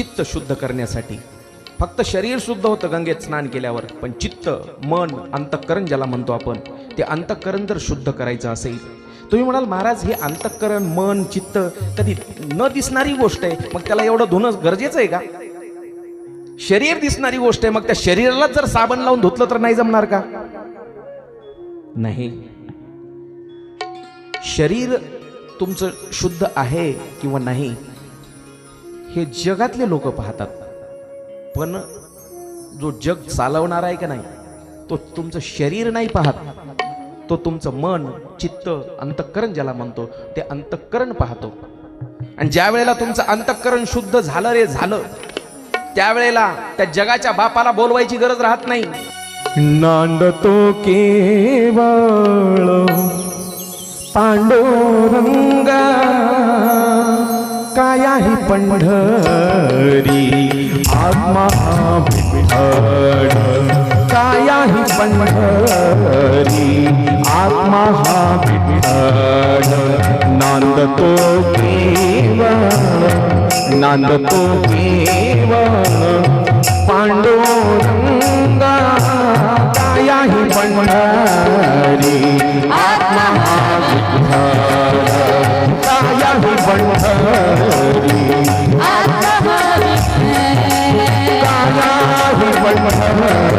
चित्त शुद्ध करण्यासाठी. फक्त शरीर शुद्ध होतं गंगेत स्नान केल्यावर पण चित्त मन अंतःकरण ज्याला म्हणतो आपण ते अंतःकरण जर शुद्ध करायचं असेल तुम्ही म्हणाल महाराज हे अंतःकरण मन चित्त कधी न दिसणारी गोष्ट आहे मग त्याला एवढं धुणं गरजेचं आहे का? शरीर दिसणारी गोष्ट आहे मग त्या शरीराला जर साबण लावून धुतलं तर नाही जमणार का? नाही. शरीर तुमचं शुद्ध आहे किंवा नाही हे जगातले लोक पाहतात. पण जो जग चालवणार आहे का नाही तो तुमचं शरीर नाही पाहत. तो तुमचं मन चित्त अंतःकरण ज्याला म्हणतो ते अंतःकरण पाहतो. आणि ज्या वेळेला तुमचं अंतःकरण शुद्ध झालं रे झालं त्यावेळेला त्या जगाच्या बापाला बोलवायची गरज राहत नाही. नांडतो केवळ पांडुरंगा. काय आहे पंढरी? आत्मा विठ्ठल काय आहे पंढरी? आत्मा हा विठ्ठल नांदतो देव नांदतो केवळ पांडुरंगा काय आहे पंढरी? आत्मा हा विठ्ठल काय आहे पंढरी? Amen.